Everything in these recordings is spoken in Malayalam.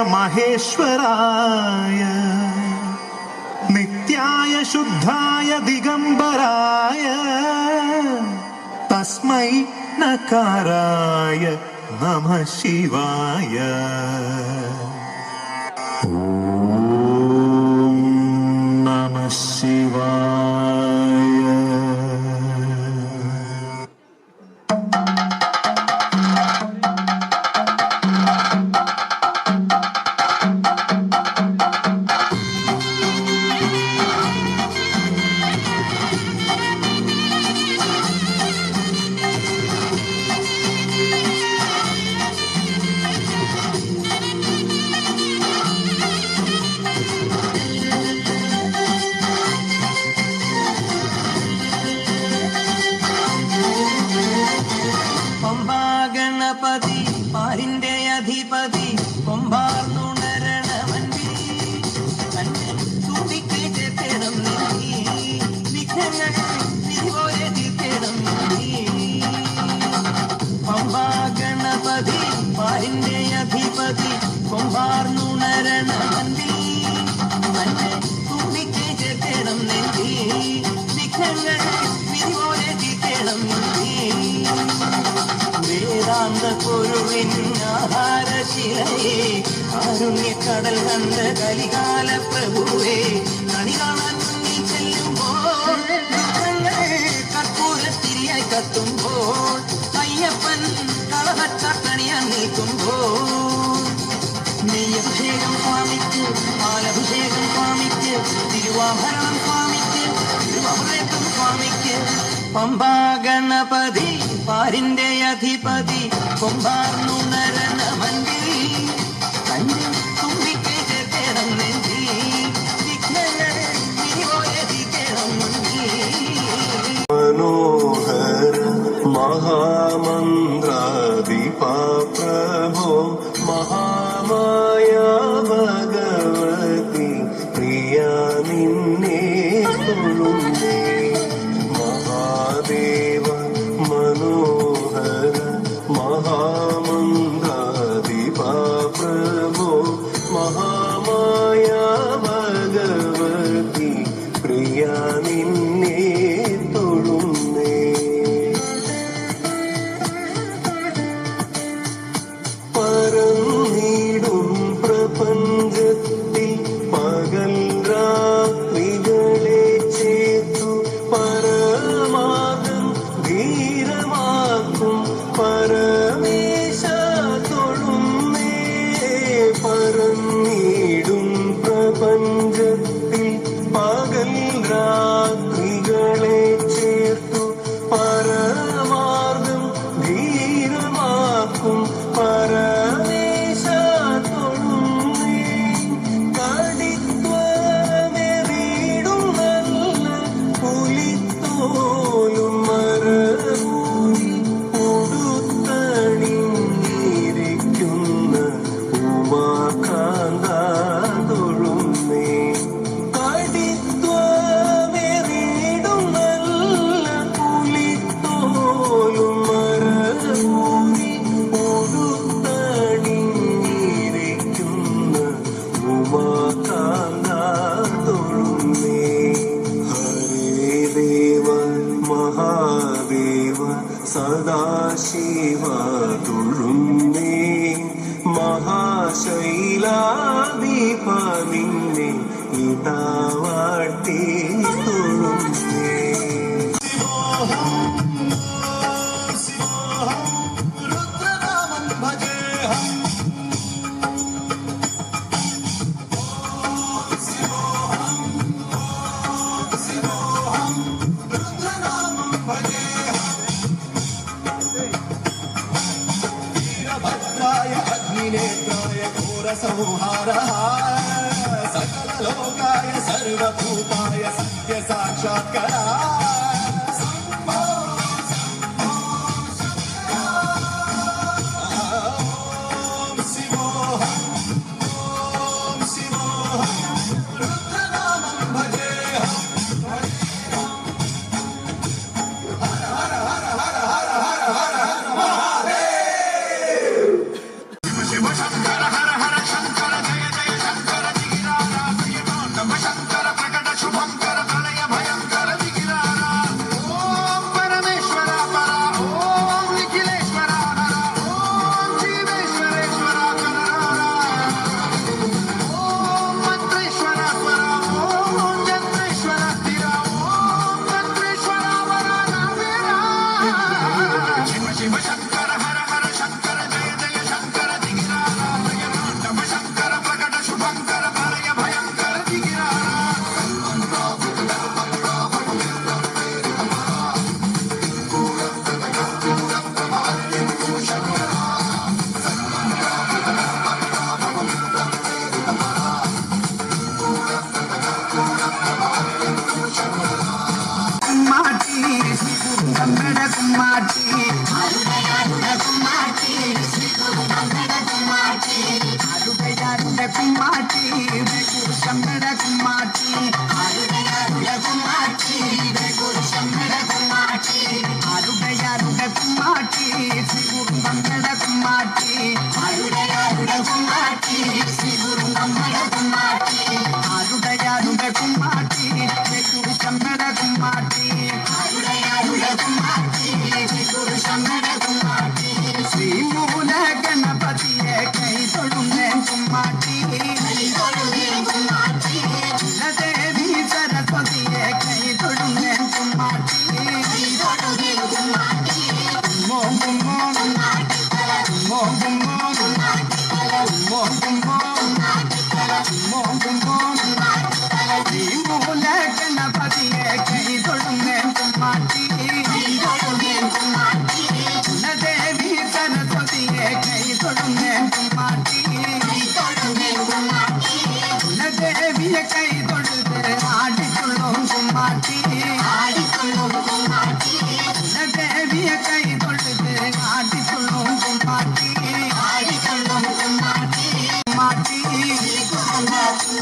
माहेश्वराय नित्याय शुद्धाय दिगम्बराय तस्मै नकाराय नमः शिवाय। പെരുഞ്ഞാഹാരശിലയേ കാരുണ്യക്കടൽ കണ്ട കലികാല പ്രഭുവേ കണി കാണാൻ മുന്നിൽ ചെല്ലുമ്പോൾ കർപ്പൂരത്തിരിയായി കത്തുമ്പോൾ അയ്യപ്പൻ കളവച്ചണിയാൻ നിൽക്കുമ്പോൾ. നെയ്യഭിഷേകം സ്വാമിക്ക് പാലഭിഷേകം സ്വാമിക്ക് തിരുവാഭരണം സ്വാമി Pamba Ganapathi പാരിന്റെ അധിപതി കൊമ്പാർന്നു നരനവന്റെ 一道。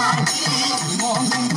I'm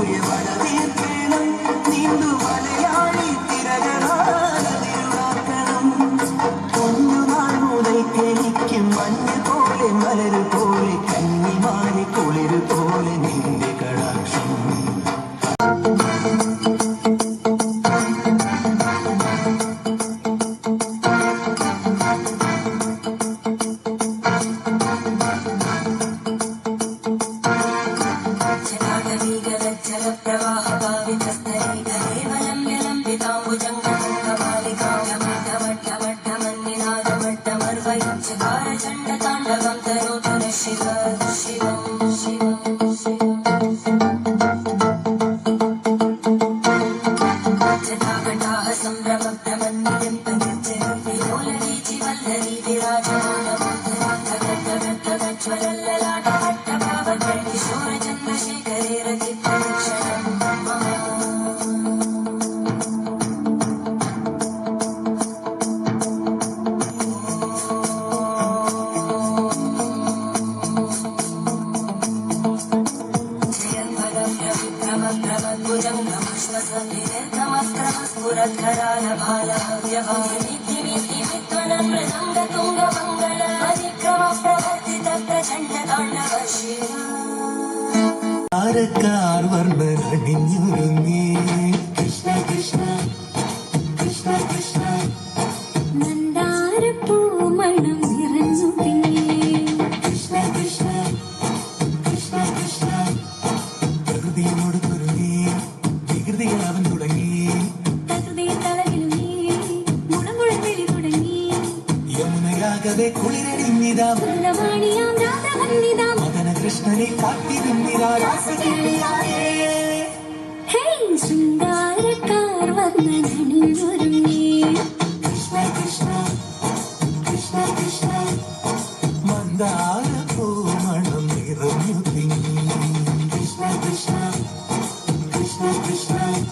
you, wanna be. she does, she क्रमस्फुरत्कराय भालहव्यभामित्रिमित्रिमित्वनमृदङ्गतुङ्गमङ्गल अधिक्रमप्रवर्तित प्रचण्डताण्डव Shiv ആരക്കാർ വർണ്ണനണിഞ്ഞൊരുങ്ങി കൃഷ്ണനെ കാത്തിരുന്നിതാ രാസകേളിയായേ. ഹേ ശൃംഗാരക്കാർ വർണനണിഞ്ഞൊരുങ്ങി കൃഷ്ണ കൃഷ്ണ കൃഷ്ണ കൃഷ്ണ. മന്ദാര പൂമണം നിറഞ്ഞു തിങ്ങി. കൃഷ്ണ കൃഷ്ണ കൃഷ്ണ കൃഷ്ണ.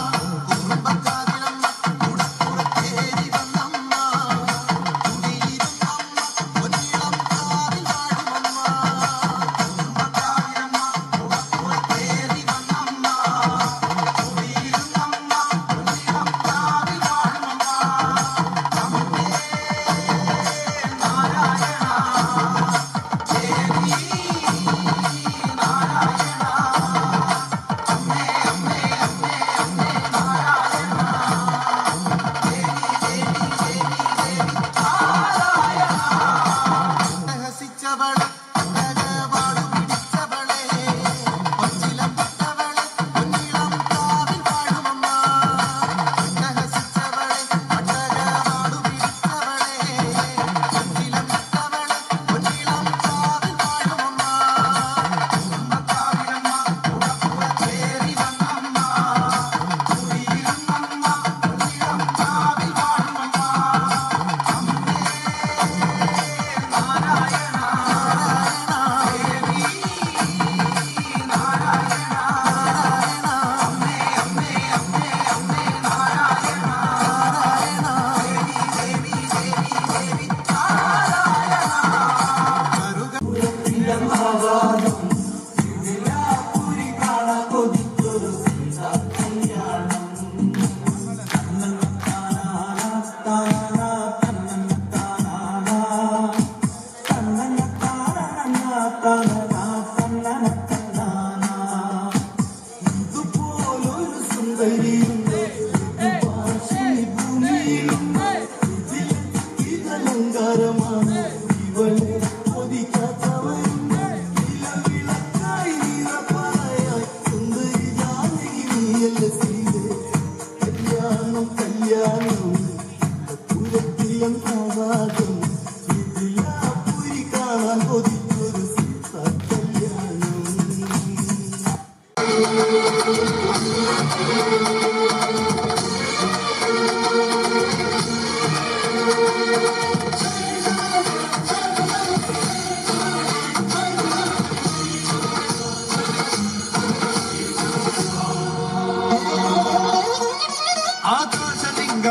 Sarah.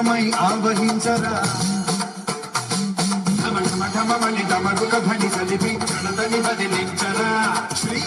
ఘనమై ఆవహించరా? ఘమ ఘమ ఘమని ధమరుక భని కలిపి గణతని బదిలించరా శ్రీ